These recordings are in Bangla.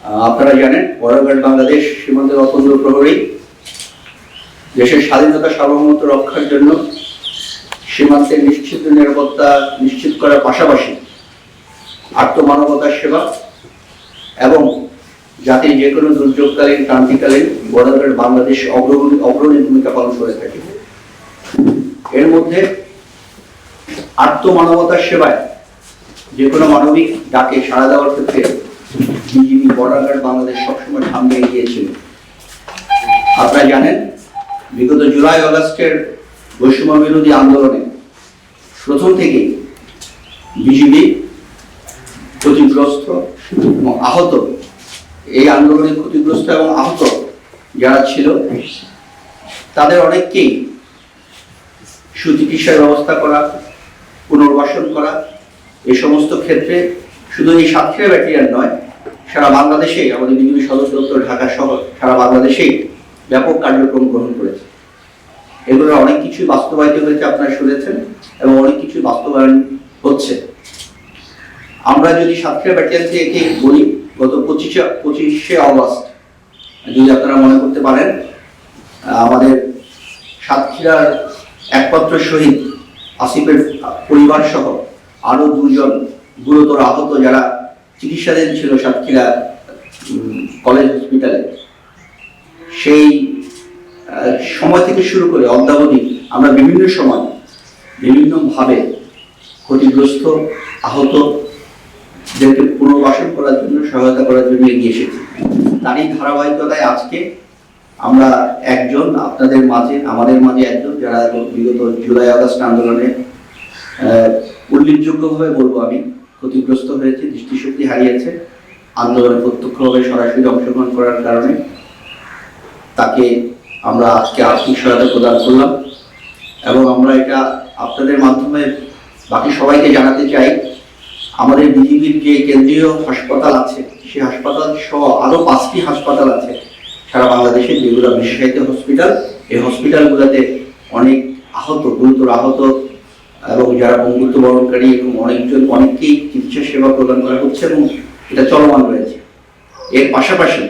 আপনারা জানেন বড়ঘাট বাংলাদেশ সীমান্তের অতন্ত্র প্রহরী। দেশের স্বাধীনতা সার্বভৌমত্ব রক্ষার জন্য সীমান্তের নিশ্চিত নিরাপত্তা নিশ্চিত করার পাশাপাশি আত্মমানবতার সেবা এবং জাতির যে কোনো দুর্যোগকালীন, ক্রান্তিকালীন বড়ঘাট বাংলাদেশ অগ্রগণী অগ্রণী ভূমিকা পালন করে থাকে। এর মধ্যে আত্মমানবতার সেবায় যে কোনো মানবিক ডাকে সাড়া দেওয়ার ক্ষেত্রে বিজিবি বর্ডার গার্ড বাংলাদেশ সবসময় সামনে এগিয়েছিল। আপনারা জানেন, বিগত জুলাই আগস্টের বৈষম্য বিরোধী আন্দোলনে প্রথম থেকেই বিজিবি ক্ষতিগ্রস্ত এবং আহত, এই আন্দোলনে ক্ষতিগ্রস্ত এবং আহত যারা ছিল, তাদের অনেককেই সুচিকিৎসার ব্যবস্থা করা, পুনর্বাসন করা এই সমস্ত ক্ষেত্রে শুধু এই সাতক্ষীরা ব্যাটালিয়ান নয় সারা বাংলাদেশেই আমাদের বিজেপি সদর দপ্তর, ঢাকা শহর, সারা বাংলাদেশেই ব্যাপক কার্যক্রম গ্রহণ করেছে। এগুলো অনেক কিছু বাস্তবায়িত হয়েছে, আপনারা শুনেছেন, এবং অনেক কিছু বাস্তবায়ন হচ্ছে। আমরা যদি সাতক্ষীরা ব্যাটালিয়ান থেকে বলি, গত পঁচিশে পঁচিশে অগস্ট, যদি আপনারা মনে করতে পারেন আমাদের সাতক্ষীরার একমাত্র শহীদ আসিফের পরিবার সহ আরও দুজন গুরুতর আহত যারা চিকিৎসাধীন ছিল সাতক্ষীরা কলেজ হসপিটালে সেই সময় থেকে শুরু করে অদ্যাবধি আমরা বিভিন্ন সময় বিভিন্নভাবে ক্ষতিগ্রস্ত, আহত যাদেরকে পুনর্বাসন করার জন্য, সহায়তা করার জন্য এগিয়ে এসেছি। তারই ধারাবাহিকতায় আজকে আমরা একজন, আপনাদের মাঝে, আমাদের মাঝে একজন, যারা বিগত জুলাই আগস্ট আন্দোলনে উল্লেখযোগ্যভাবে বলব আমি ক্ষতিগ্রস্ত হয়েছে, দৃষ্টিশক্তি হারিয়েছে, আন্দোলনে প্রত্যক্ষভাবে সরাসরি অংশগ্রহণ করার কারণে। তাকে আমরা আজকে আর্থিক সহায়তা প্রদান করলাম এবং আমরা এটা আপনাদের মাধ্যমে বাকি সবাইকে জানাতে চাই। আমাদের বিজিবির যে কেন্দ্রীয় হাসপাতাল আছে, সেই হাসপাতাল সহ আরও পাঁচটি হাসপাতাল আছে, সারা বাংলাদেশে যেগুলো বিশেষায়িত হসপিটাল। এই হসপিটালগুলোতে অনেক আহত, গুরুতর আহত এবং যারা বন্ধুত্ব বরণকারী এবং অনেকজন অনেককেই চিকিৎসা সেবা প্রদান করা হচ্ছে এবং এটা চলমান রয়েছে। এর পাশাপাশি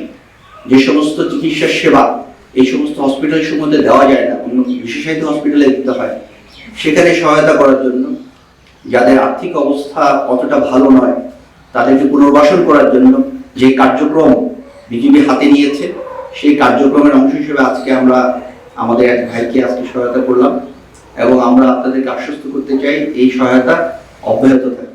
যে সমস্ত চিকিৎসা সেবা এই সমস্ত হসপিটাল সমূহে দেওয়া যায় না অন্য বিশেষায়িত হসপিটালে দিতে হয়, সেখানে সহায়তা করার জন্য যাদের আর্থিক অবস্থা অতটা ভালো নয়, তাদেরকে পুনর্বাসন করার জন্য যে কার্যক্রম বিজেপি হাতে নিয়েছে, সেই কার্যক্রমের অংশ হিসেবে আজকে আমরা আমাদের এক ভাইকে আজকে সহায়তা করলাম। এবং আমরা আপনাদেরকে আশ্বস্ত করতে চাই এই সহায়তা অব্যাহত থাকবে